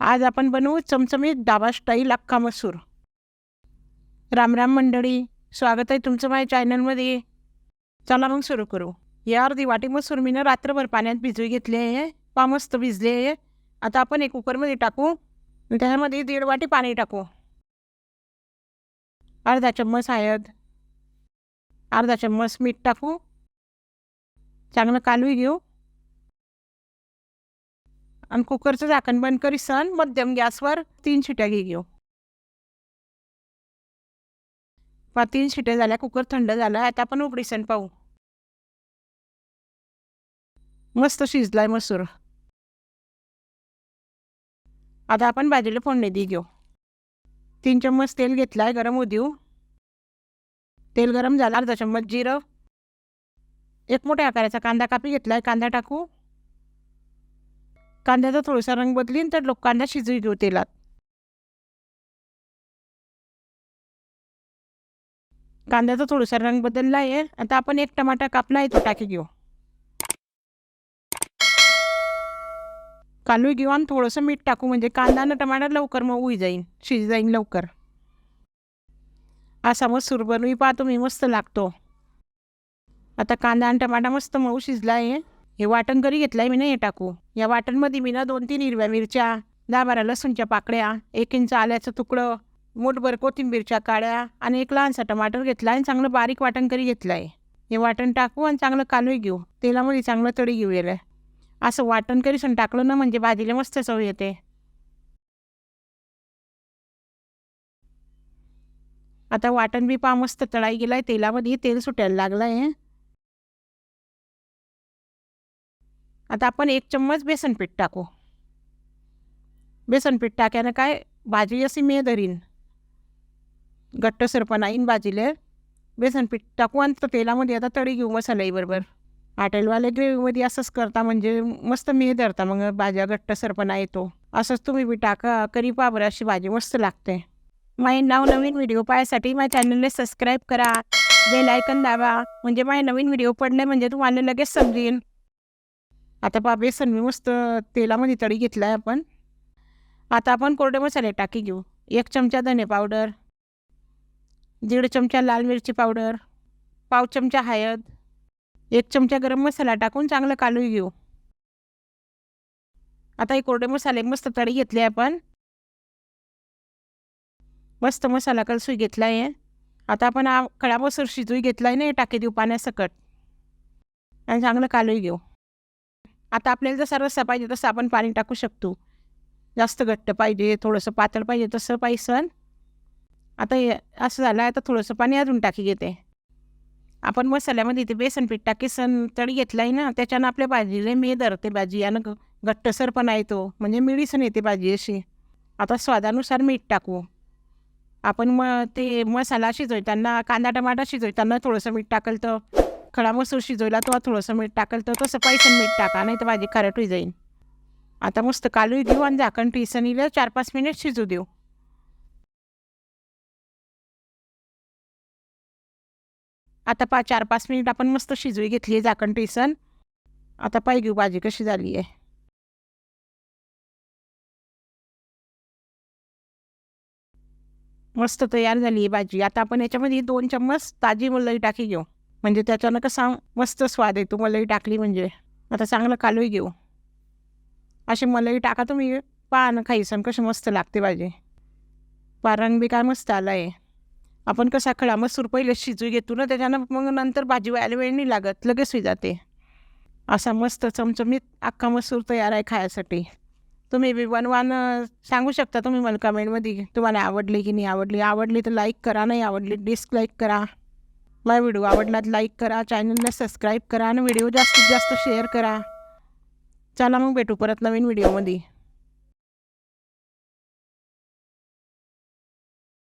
आज आपण बनवू चमचमीत डाबा स्टाईल अख्खा मसूर. राम राम मंडळी स्वागत आहे तुमचं माझ्या चॅनलमध्ये. चला मग सुरू करू. या अर्धी वाटी मसूर मी ना रात्रभर पाण्यात भिजवी घेतली आहे पा मस्त भिजले आहे. आता आपण एक कुकरमध्ये टाकू त्यामध्ये दीड वाटी पाणी टाकू. अर्धा चम्मच हळद अर्धा चम्मच मीठ टाकू. चांगलं कालवी घेऊ. आणि कुकरचं झाकण बंद करीसन मध्यम गॅसवर तीन शिट्या घे घेऊ. पा तीन शिट्या झाल्या कुकर थंड झाला आता आपण उघडी पाहू. मस्त शिजलाय मसूर. आता आपण भाजीला फोडणी दी घेऊ. तीन चम्मच तेल घेतलाय गरम होऊ तेल गरम झालं अर्धा चम्मच जिरं. एक मोठ्या आकाराचा कांदा कापी घेतलाय कांदा टाकू. कांद्याचा थोडासा रंग बदलीन तर लोक कांदा शिजवी घेऊ तेलात. कांद्याचा थोडासा रंग बदलला आहे. आता आपण एक टमाटा कापला आहे तो टाकी घेऊ. कालू घेऊ आणि थोडंसं मीठ टाकू म्हणजे कांदा आणि टमाटा लवकर मग उई जाईन शिज जाईन लवकर. असा मग सुरबनवी पाहतो मी मस्त लागतो. आता कांदा आणि टमाटा मस्त मऊ शिजला आहे. हे वाटण करी घेतलंय मी ना हे टाकू या वाटणमध्ये मी ना दोन तीन हिरव्या मिरच्या दहा बारा लसूणच्या पाकळ्या एक इंच आल्याचं तुकडं मोठभर कोथिंबीरच्या काड्या आणि एक लहानसा टमाटर घेतला आणि चांगलं बारीक वाटण करी घेतलं आहे हे वाटण टाकू आणि चांगलं कालवी घेऊ. तेलामध्ये चांगलं तळी घेऊ येलं. असं वाटण करीसन टाकलं ना म्हणजे भाजीला मस्त चव येते. आता वाटण बी पा मस्त तळाई गेलाय तेलामध्ये तेल सुटायला लागलं आहे आता आपण एक चम्मच बेसन पीठ टाकू. बेसन पीठ टाक्यानं काय? भाजी अशी मे धरीन घट्टसरपणा येईन भाजीले. बेसन पीठ टाकू आणि तर तेलामध्ये आता तळी घेऊ मसाल्याबरोबर हॉटेलवाले ग्रेव्हीमध्ये असंच करता म्हणजे मस्त मे धरता मग भाज्या घट्टसरपणा येतो. असंच तुम्ही बी टाका करी पाबर अशी भाजी मस्त लागते. माझे नाव नवीन व्हिडिओ पाहायसाठी माझ्या चॅनलला सबस्क्राईब करा. बेल आयकन दाबा. म्हणजे माझे नवीन व्हिडिओ पडले म्हणजे तुम्हाला लगेच समजेल आता पा बेसन मी मस्त तेलामध्ये तळी घेतला आहे आपण. आता आपण कोरडे मसाले टाकी घेऊ. एक चमचा धने पावडर दीड चमचा लाल मिरची पावडर पाव चमचा हळद एक चमचा गरम मसाला टाकून चांगलं कालून घेऊ. आता हे कोरडे मसाले मस्त तळी घेतले आपण. मस्त मसाला कलसूई घेतला आहे आता आपण हा खडा मसूर शिजून घेतला आहे ना हे टाकी देऊ पाण्यासकट. आणि चांगलं कालून घेऊ. आता आपल्याला जसा रस्सा पाहिजे तसं आपण पाणी टाकू शकतो. जास्त घट्ट पाहिजे थोडंसं पातळ पाहिजे तसं पाहिसन आता हे असं झालं आता थोडंसं पाणी अजून टाकी घेते. आपण मसाल्यामध्ये ते बेसन पीठ टाकी सण तळी घेतला आहे ना त्याच्यानं आपल्या भाजीला मे धरते भाजी यानं ग- घट्टसर पण येतो म्हणजे मिळीसन येते भाजी अशी. आता स्वादानुसार मीठ टाकू. आपण मग ते मसाला शिजवताना कांदा टमाटा शिजवताना थोडंसं मीठ टाकलं तर खडा मसूर शिजवला तो थोडंसं मीठ टाकलं तर तसं पैसन मीठ टाका नाही तर भाजी खारट होई जाईल आता मस्त कालू देऊ आणि झाकण टिसणीला चार पाच मिनिट शिजू देऊ. आता पा चार पाच मिनिट आपण मस्त शिजवी घेतली आहे झाकण टिसन आता पाय घेऊ भाजी कशी झाली आहे. मस्त तयार झाली आहे भाजी. आता आपण याच्यामध्ये दोन चम्मच ताजी मुलई टाकी घेऊ. म्हणजे त्याच्यानं कसा मस्त स्वाद येतो मलाई टाकली म्हणजे. आता चांगलं कालवी घेऊ. अशी मलाई टाका तुम्ही पहा ना खाईसन कशी मस्त लागते भाजी. पारण बी काय मस्त आला आहे आपण कसा खडा मसूर पहिले शिजू घेतो ना त्याच्यानं मग नंतर भाजी व्हायला वेळ नाही लागत लगेच होई जाते. असा मस्त चमचमीत अख्खा मसूर तयार आहे खायसाठी. तुम्ही बी बनवान सांगू शकता तुम्ही मला कमेंटमध्ये तुम्हाला आवडली की नाही आवडली. आवडली तर लाईक करा नाही आवडली डिसलाईक करा. माझा व्हिडिओ आवडला लाईक करा चॅनलला सबस्क्राईब करा आणि व्हिडिओ जास्तीत जास्त शेअर करा. चला मग भेटू परत नवीन व्हिडिओमध्ये